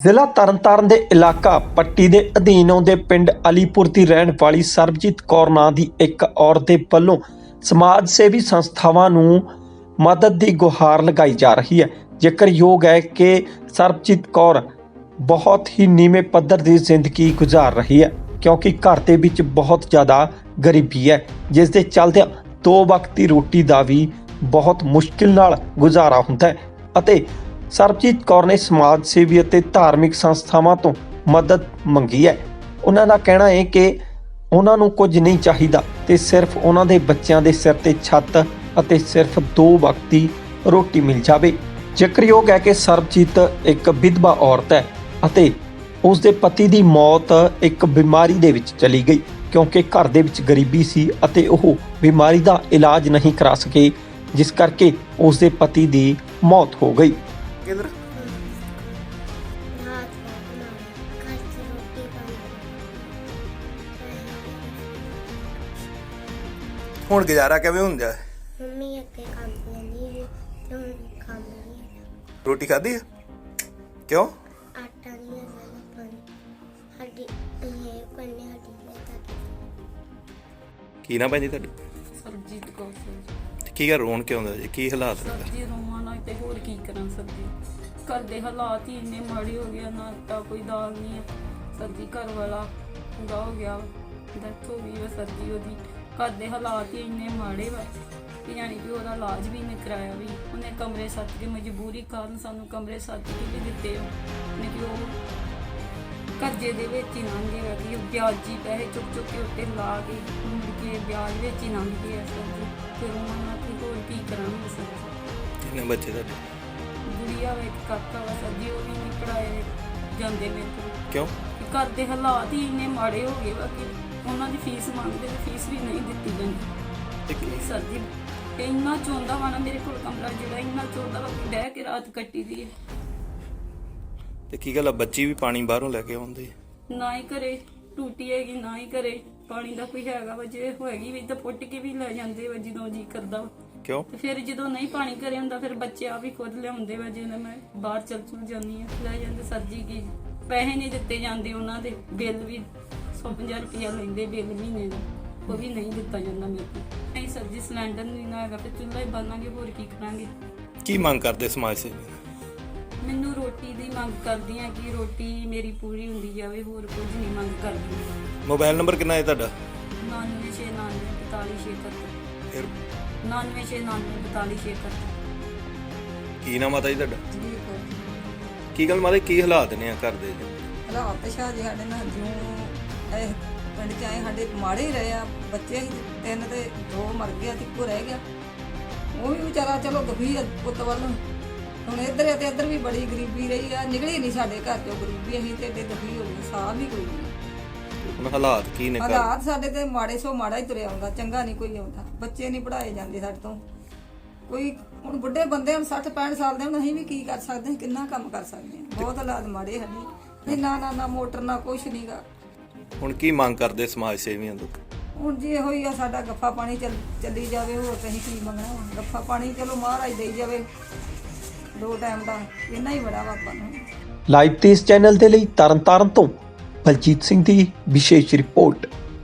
ਜ਼ਿਲ੍ਹਾ ਤਰਨਤਾਰਨ ਦੇ ਇਲਾਕਾ ਪੱਟੀ ਦੇ ਅਧੀਨ ਆਉਂਦੇ ਪਿੰਡ ਅਲੀਪੁਰ ਦੀ ਰਹਿਣ ਵਾਲੀ ਸਰਬਜੀਤ ਕੌਰ ਨਾਂ ਦੀ ਇੱਕ ਔਰਤ ਦੇ ਵੱਲੋਂ ਸਮਾਜ ਸੇਵੀ ਸੰਸਥਾਵਾਂ ਨੂੰ ਮਦਦ ਦੀ ਗੁਹਾਰ ਲਗਾਈ ਜਾ ਰਹੀ ਹੈ। ਜ਼ਿਕਰਯੋਗ ਹੈ ਕਿ ਸਰਬਜੀਤ ਕੌਰ ਬਹੁਤ ਹੀ ਨੀਵੇਂ ਪੱਧਰ ਦੀ ਜ਼ਿੰਦਗੀ ਗੁਜ਼ਾਰ ਰਹੀ ਹੈ, ਕਿਉਂਕਿ ਘਰ ਦੇ ਵਿੱਚ ਬਹੁਤ ਜ਼ਿਆਦਾ ਗਰੀਬੀ ਹੈ, ਜਿਸ ਦੇ ਚੱਲਦਿਆਂ ਦੋ ਵਕਤ ਦੀ ਰੋਟੀ ਦਾ ਵੀ ਬਹੁਤ ਮੁਸ਼ਕਿਲ ਨਾਲ ਗੁਜ਼ਾਰਾ ਹੁੰਦਾ ਹੈ ਅਤੇ ਸਰਬਜੀਤ ਕੌਰ ਨੇ ਸਮਾਜ ਸੇਵੀ ਅਤੇ ਧਾਰਮਿਕ ਸੰਸਥਾਵਾਂ ਤੋਂ ਮਦਦ ਮੰਗੀ ਹੈ। ਉਹਨਾਂ ਦਾ ਕਹਿਣਾ ਹੈ ਕਿ ਉਹਨਾਂ ਨੂੰ ਕੁਝ ਨਹੀਂ ਚਾਹੀਦਾ ਤੇ ਸਿਰਫ ਉਹਨਾਂ ਦੇ ਬੱਚਿਆਂ ਦੇ ਸਿਰ ਤੇ ਛੱਤ ਅਤੇ ਸਿਰਫ ਦੋ ਵਕਤ ਦੀ ਰੋਟੀ ਮਿਲ ਜਾਵੇ। ਜ਼ਿਕਰਯੋਗ ਹੈ ਕਿ ਸਰਬਜੀਤ ਇੱਕ ਵਿਧਵਾ ਔਰਤ ਹੈ ਅਤੇ ਉਸ ਦੇ ਪਤੀ ਦੀ ਮੌਤ ਇੱਕ ਬਿਮਾਰੀ ਦੇ ਵਿੱਚ ਚਲੀ ਗਈ ਕਿਉਂਕਿ ਘਰ ਦੇ ਵਿੱਚ ਗਰੀਬੀ ਸੀ ਅਤੇ ਉਹ ਬਿਮਾਰੀ ਦਾ ਇਲਾਜ ਨਹੀਂ ਕਰਾ ਸਕੇ, ਜਿਸ ਕਰਕੇ ਉਸ ਦੇ ਪਤੀ ਦੀ ਮੌਤ ਹੋ ਗਈ। ਬਣਾਉਣੀ ਘਰ ਦੀ ਰੋਟੀ ਬਣਾਉਣੀ ਹੁਣ ਗੁਜ਼ਾਰਾ ਕਿਵੇਂ ਹੁੰਦਾ? ਹੈ? ਮੰਮੀ ਅੱਗੇ ਕੰਮ ਲੈਂਦੀ ਤੇ ਹੁਣ ਕੰਮ ਨਹੀਂ। ਰੋਟੀ ਖਾਧੀ ਹੈ ਕਿਉਂ? ਆਟਾ ਨਹੀਂ ਹੈਗਾ ਪਾਣੀ ਸਾਡੀ ਇਹ ਕੋਨੇ ਸਾਡੀ ਲੈ ਤੱਕ ਕੀ ਨਾ ਪੈਂਦੀ ਤੁਹਾਡੀ? ਸਰਬਜੀਤ ਕੌਰ ਸਰ ਤੇ ਕੀ ਕਰ ਰੋਣ ਕਿਉਂ ਹੁੰਦਾ ਜੀ ਕੀ ਹਾਲਾਤ ਨੇ? ਸਬਜੀ ਰੋਵਾਂ ਨਾ ਤੇ ਹੋਰ ਕੀ ਕਰਾਂ ਸਰਦੀ ਘਰ ਦੇ ਹਾਲਾਤ ਹੀ ਇੰਨੇ ਮਾੜੇ ਹੋ ਗਏ ਨਾ ਆਟਾ ਕੋਈ ਦਾਲ ਨਹੀਂ ਹੈ ਸਰਦੀ ਘਰ ਵਾਲਾ ਪੂਰਾ ਹੋ ਗਿਆ। ਡੈਥ ਹੋ ਗਈ ਵਾ ਸਰਦੀ ਉਹਦੀ। ਘਰ ਦੇ ਹਾਲਾਤ ਹੀ ਇੰਨੇ ਮਾੜੇ ਵਾ ਕਿ ਯਾਨੀ ਕਿ ਉਹਦਾ ਇਲਾਜ ਵੀ ਨਹੀਂ ਕਰਾਇਆ ਵੀ। ਉਹਨੇ ਕਮਰੇ ਸੱਤ ਕੇ ਮਜਬੂਰੀ ਕਾਰਨ ਸਾਨੂੰ ਕਮਰੇ ਸੱਤ ਕੇ ਵੀ ਦਿੱਤੇ ਉਹਨੇ ਕਿ ਉਹ ਕਰਜ਼ੇ ਦੇ ਵਿੱਚ ਹੀ ਲੰਘ ਗਏ ਕਿ ਵਿਆਜੀ ਪੈਸੇ ਚੁੱਕ ਚੁੱਕ ਕੇ ਉੱਤੇ ਲਾ ਕੇ ਮੁੜ ਕੇ ਵਿਆਜ ਵਿੱਚ ਹੀ ਲੰਘ ਗਏ ਸਰ ਜੀ ਫਿਰ ਉਹਨਾਂ ਨਾਲ ਕਿ ਹੋਰ ਕੀ ਕਰਾਂਗੇ? ਕਿੰਨੇ ਬੱਚੇ ਤੁਹਾਡੇ ਗੁੜੀਆ ਵਾ ਇੱਕ ਕਾਕਾ ਵਾ ਉਹ ਨਹੀਂ ਪੜਾਏ ਜਾਂਦੇ ਮੇਰੇ ਕੋਲ। ਕਿਉਂ? ਘਰ ਦੇ ਹਾਲਾਤ ਹੀ ਇੰਨੇ ਮਾੜੇ ਹੋ ਗਏ ਵਾ ਕਿ ਉਹਨਾਂ ਦੀ ਫੀਸ ਮੰਗਦੇ ਤੇ ਫੀਸ ਵੀ ਨਹੀਂ ਦਿੱਤੀ ਜਾਂਦੀ। ਤੇ ਕੀ? ਸਰ ਜੀ ਤੇ ਇੰਨਾ ਚਾਹੁੰਦਾ ਵਾ ਨਾ ਮੇਰੇ ਕੋਲ ਕਮਰਾ ਜਿਹੜਾ ਇੰਨਾ ਚਾਹੁੰਦਾ ਵਾ ਕਿ ਡਹਿ ਕੇ ਰਾਤ ਕੱਟੀ ਦੀ ਹੈ। ਤੇ ਕੀ ਗੱਲ ਆ? ਬੱਚੀ ਵੀ ਪਾਣੀ ਬਾਹਰੋਂ ਲੈ ਕੇ ਆਉਂਦੀ ਹੈ। ਨਾ ਹੀ ਘਰੇ ਟੂਟੀ ਹੈਗੀ ਨਾ ਹੀ ਘਰੇ। ਪਾਣੀ ਦਾ ਕੋਈ ਹੈਗਾ ਵਾ ਜੇ ਹੋਏਗੀ ਵੀ ਤਾਂ ਪੁੱਟ ਕੇ ਵੀ ਲੈ ਜਾਂਦੇ ਵਾ ਜਦੋਂ ਜੀ ਕਰਦਾ ਵਾ। ਕਿਉਂ? ਤੇ ਫਿਰ ਜਦੋਂ ਨਹੀਂ ਪਾਣੀ ਘਰੇ ਹੁੰਦਾ ਫਿਰ ਬੱਚੇ ਆ ਵੀ ਖੁਦ ਲਿਆਉਂਦੇ ਵਾ ਜੇ ਮੈਂ ਬਾਹਰ ਚਲ ਚੁਲ ਜਾਂਦੀ ਆ ਲੈ ਜਾਂਦੇ ਸਰਜੀ ਕੀ ਪੈਸੇ ਨਹੀਂ ਦਿੱਤੇ ਜਾਂਦੇ ਉਹਨਾਂ ਦੇ ਬਿੱਲ ਵੀ 150 ਰੁਪਇਆ ਲੈਂਦੇ ਬਿੱਲ ਮਹੀਨੇ ਦਾ ਉਹ ਵੀ ਨਹੀਂ ਦਿੱਤਾ ਜਾਂਦਾ ਮੇਰੇ ਕੋਲ ਨਹੀਂ ਸਰਜੀ ਸਿਲੰਡਰ ਨਹੀਂ ਨਾ ਹੈਗਾ ਫਿਰ ਚੁੱਲ੍ਹਾ ਹੀ ਬਾਲਾਂਗੇ ਹੋਰ ਕੀ ਕਰਾਂਗੇ? ਕੀ ਮੰਗ ਕਰਦੇ ਸਮਾਜ ਸੇਵੀ? ਮੈਨੂੰ ਰੋਟੀ ਦੀ ਮੰਗ ਕਰਦੀ ਆ ਕਿ ਰੋਟੀ ਮੇਰੀ ਪੂਰੀ ਹੁੰਦੀ ਜਾਵੇ ਹੋਰ ਕੁਝ ਨਹੀਂ ਮੰਗ ਕਰਦੀ। ਮੋਬਾਈਲ ਨੰਬਰ ਕਿੰਨਾ ਹੈ ਤੁਹਾਡਾ? 9699444671 ਫਿਰ? 9699444671 ਕੀ ਨਾਮ ਆਤਾ ਜੀ ਤੁਹਾਡਾ। ਕੀ ਗੱਲ ਮਾਰੇ ਕੀ ਹਾਲਾਤ ਨੇ ਆ ਘਰ ਦੇ? ਜੀ? ਹਾਲਾਤ ਤਾਂ ਸ਼ਾਹ ਜੀ ਸਾਡੇ ਨਾਲ ਜਿਉਂ ਇਹ ਪਿੰਡ ਚ ਆਏ ਸਾਡੇ ਮਾੜੇ ਹੀ ਰਹੇ ਆ ਬੱਚੇ ਸੀ ਤਿੰਨ ਤੇ ਦੋ ਮਰ ਗਿਆ ਤੇ ਇੱਕੋ ਰਹਿ ਗਿਆ। ਉਹ ਵੀ ਵਿਚਾਰਾ ਚਲੋ ਗਫੀ ਆ ਪੁੱਤ ਵੱਲ। ਹੁਣ ਇੱਧਰ ਤੇ ਇੱਧਰ ਵੀ ਬੜੀ ਗਰੀਬੀ ਰਹੀ ਆ ਨਿਕਲੀ ਨਹੀਂ ਸਾਡੇ ਘਰ ਚੋਂ ਗਰੀਬੀ ਅਸੀਂ ਤੇ ਏਡੇ ਦੁਖੀ ਹੋ ਗਏ ਸਾਹ ਵੀ ਕੋਈ ਨਹੀਂ ਹੁਣ ਹਾਲਾਤ ਕੀ ਨੇ ਘਰ? ਹਾਲਾਤ ਸਾਡੇ ਤੇ ਮਾੜੇ ਸੋ ਮਾੜਾ ਹੀ ਤੁਰਿਆ ਆਉਂਦਾ ਚੰਗਾ ਨਹੀਂ ਕੋਈ ਆਉਂਦਾ। ਬੱਚੇ ਨਹੀਂ ਪੜਾਏ ਜਾਂਦੇ ਸਾਡੇ ਤੋਂ। ਕੋਈ ਹੁਣ ਬੁੱਢੇ ਬੰਦੇ ਹੁਣ 60 65 ਸਾਲ ਦੇ ਹੁਣ ਅਸੀਂ ਵੀ ਕੀ ਕਰ ਸਕਦੇ ਹਾਂ ਕਿੰਨਾ ਕੰਮ ਕਰ ਸਕਦੇ ਹਾਂ। ਬਹੁਤ ਹਾਲਾਤ ਮਾੜੇ ਸਾਡੇ। ਇਹ ਨਾ ਨਾ ਨਾ ਮੋਟਰ ਨਾ ਕੁਛ ਨਹੀਂਗਾ ਹੁਣ ਕੀ ਮੰਗ ਕਰਦੇ ਸਮਾਜ ਸੇਵੀਆਂ ਤੋਂ? ਹੁਣ ਜੀ ਇਹੋ ਹੀ ਆ ਸਾਡਾ ਗੱਫਾ ਪਾਣੀ ਚੱਲ ਜਾਵੇ ਹੋਰ ਤਾਂ ਅਸੀਂ ਕੀ ਮੰਗਣਾ। ਗੱਫਾ ਪਾਣੀ ਚਲੋ ਮਹਾਰਾਜ ਦੇਈ ਜਾਵੇ। ਦੋ ਟਾਈਮ ਦਾ ਇੰਨਾ ਹੀ ਬੜਾ ਵਾ ਆਪਾਂ ਨੂੰ। ਲਾਈਵ ਤੇ ਇਸ ਚੈਨਲ ਦੇ ਲਈ ਤਰਨਤਾਰਨ ਤੋਂ ਬਲਜੀਤ ਸਿੰਘ ਦੀ ਵਿਸ਼ੇਸ਼ ਰਿਪੋਰਟ